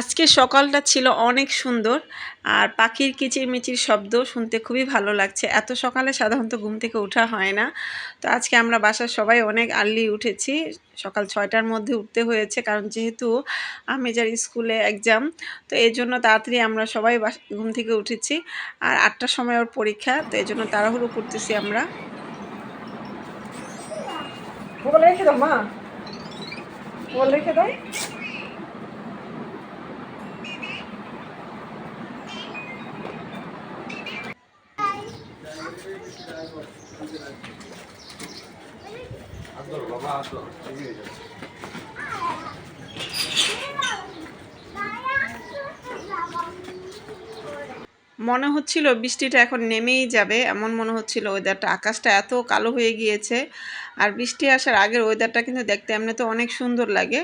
আজকে সকালটা ছিল অনেক সুন্দর, আর পাখির কিচিরমিচির শব্দ শুনতে খুবই ভালো লাগছে। এত সকালে সাধারণত ঘুম থেকে ওঠা হয় না। তো আজকে আমরা বাসার সবাই অনেক আর্লি উঠেছি। সকাল ছয়টার মধ্যে উঠতে হয়েছে, কারণ যেহেতু আমেজার স্কুলে এক্সাম তো এই জন্য তাড়াতাড়ি আমরা সবাই ঘুম থেকে উঠেছি। আর আটটার সময় ওর পরীক্ষা, তো এই জন্য তাড়াহুড়ো করতেছি আমরা। মা। মনে হচ্ছিল বৃষ্টিটা এখন নেমেই যাবে, এমন মনে হচ্ছিল ওয়েদারটা আকাশটা এত কালো হয়ে গিয়েছে, আর বৃষ্টি আসার আগের ওয়েদারটা কিন্তু দেখতে এমনি তো অনেক সুন্দর লাগে।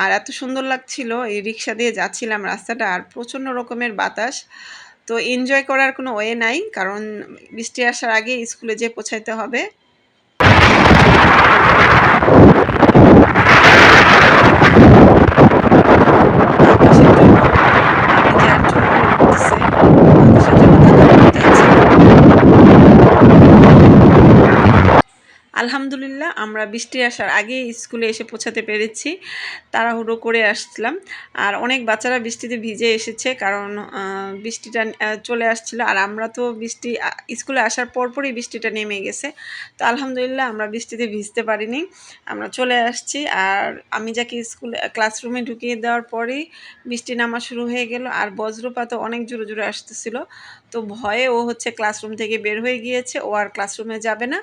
আর এত সুন্দর লাগছিল এই রিক্সা দিয়ে যাচ্ছিলাম রাস্তাটা, আর প্রচণ্ড রকমের বাতাস। তো এনজয় করার কোনো ওয়ে নাই, কারণ বৃষ্টি আসার আগে স্কুলে যেয়ে পৌঁছাইতে হবে বাতাসের জন্য আমি যার জন্য করতেছে বাতাসের জন্য তারা করতে আছে আলহামদুলিল্লাহ, আমরা বৃষ্টি আসার আগে স্কুলে এসে পৌঁছাতে পেরেছি। তাড়াহুড়ো করে আসছিলাম। আর অনেক বাচ্চারা বৃষ্টিতে ভিজে এসেছে কারণ বৃষ্টিটা চলে আসছিল। আর আমরা তো বৃষ্টি স্কুলে আসার পরপরই বৃষ্টিটা নেমে গেছে। তো আলহামদুলিল্লাহ, আমরা বৃষ্টিতে ভিজতে পারিনি। আমরা চলে আসছি। আর আমি যাকে স্কুলে, ক্লাসরুমে ঢুকিয়ে দেওয়ার পরেই বৃষ্টি নামা শুরু হয়ে গেল। আর বজ্রপাতও অনেক জোরে জোরে আসতেছিল। তো ভয়ে ও হচ্ছে ক্লাসরুম থেকে বের হয়ে গিয়েছে। ও আর ক্লাসরুমে যাবে না।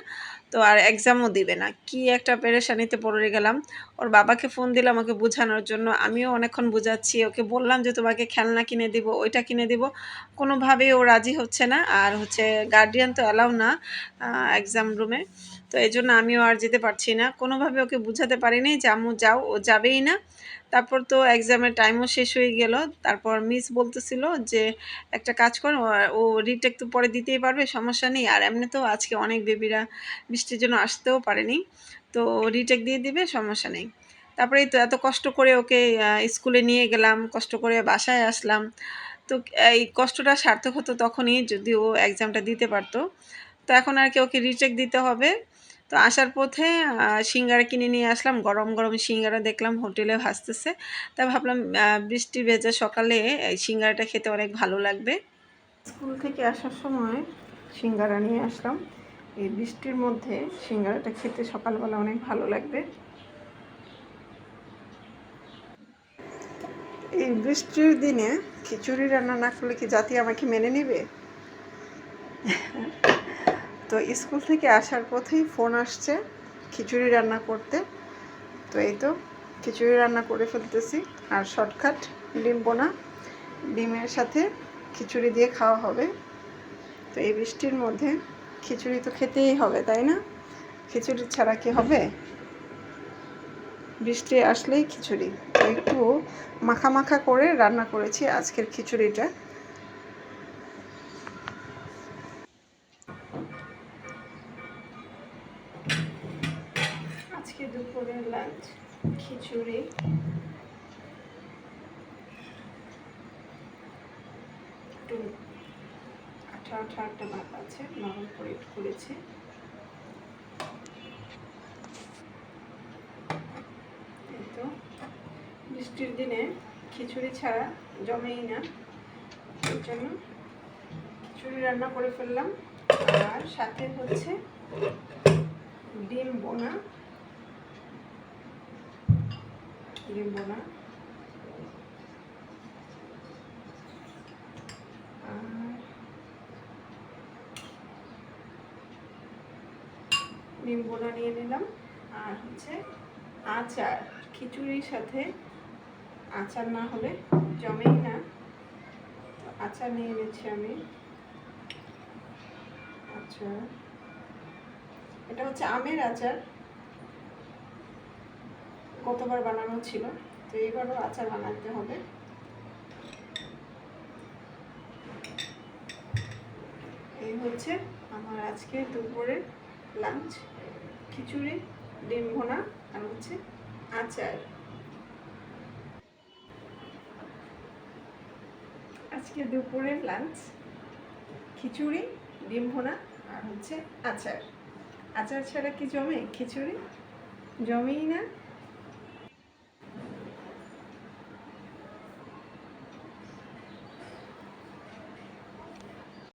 তো আর এক্সামও দিবে না। কি একটা পেরেশানিতে পড়ে গেলাম। ওর বাবাকে ফোন দিলাম ওকে বোঝানোর জন্য। আমিও অনেকক্ষণ বোঝাচ্ছি। ওকে বললাম যে, তোমাকে খেলনা কিনে দিব, ওইটা কিনে দিব। কোনোভাবেই ও রাজি হচ্ছে না। আর হচ্ছে গার্ডিয়ান তো অ্যালাউ না এক্সাম রুমে তো এই জন্য আমিও আর যেতে পারছি না। কোনোভাবে ওকে বুঝাতে পারিনি যে, আম্মু, যাও। ও যাবেই না। তারপর তো এক্সামের টাইমও শেষ হয়ে গেল। তারপর মিস বলতেছিল যে, একটা কাজ কর, ও- রিটেক তো পরে দিতেই পারবে, সমস্যা নেই। আর এমনি তো আজকে অনেক বেবিরা বৃষ্টির জন্য আসতেও পারেনি। তো রিটেক দিয়ে দিবে, সমস্যা নেই। তারপরে তো এত কষ্ট করে ওকে স্কুলে নিয়ে গেলাম, কষ্ট করে বাসায় আসলাম। তো এই কষ্টটা সার্থক হতো তখনই যদি ও এক্সামটা দিতে পারতো। তো এখন আর কি ওকে রিটেক দিতে হবে। তো আসার পথে সিঙ্গারা কিনে নিয়ে আসলাম, গরম গরম সিঙ্গারা দেখলাম হোটেলে ভাসতেছে। তাই ভাবলাম বৃষ্টি ভেজা সকালে এই সিঙ্গারাটা খেতে অনেক ভালো লাগবে। স্কুল থেকে আসার সময় সিঙ্গারা নিয়ে আসলাম। এই বৃষ্টির মধ্যে সিঙ্গারাটা খেতে সকালবেলা অনেক ভালো লাগবে। এই বৃষ্টির দিনে খিচুড়ি রান্না না করলে কি জাতি আমাকে মেনে নেবে? তো স্কুল থেকে আসার পথেই ফোন আসছে খিচুড়ি রান্না করতে। তো এই তো খিচুড়ি রান্না করে ফেলতেছি। আর শর্টকাট ডিম বোনা ডিমের সাথে খিচুড়ি দিয়ে খাওয়া হবে। তো এই বৃষ্টির মধ্যে খিচুড়ি তো খেতেই হবে, তাই না? খিচুড়ি ছাড়া কি হবে? বৃষ্টি আসলেই খিচুড়ি। একটু মাখা মাখা করে রান্না করেছি আজকের খিচুড়িটা। আজকে দুপুরের লাঞ্চ খিচুড়ি। একটু আঠা আঠা একটা ভাত আছে, নরম করে করেছি। তো। বৃষ্টির দিনে খিচুড়ি ছাড়া জমেই না। এই জন্য খিচুড়ি রান্না করে ফেললাম। আর সাথে হচ্ছে ডিম বোনা। ডিম বোনা আর ডিম বোনা নিয়ে নিলাম। আর হচ্ছে আচার। খিচুড়ির সাথে আচার না হলে জমেই না। তো আচার নিয়ে নিচ্ছি আমি। আচার। এটা হচ্ছে আমের আচার। গতবার বানানো ছিল? তো এবারও আচার বানাতে হবে। এই হচ্ছে আমার আজকে দুপুরের লাঞ্চ খিচুড়ি, ডিম ভোনা আর হচ্ছে আচার। আজকে দুপুরের লাঞ্চ খিচুড়ি, ডিম ভোনা আর হচ্ছে আচার। আচার ছাড়া কি জমে? খিচুড়ি? জমেই না।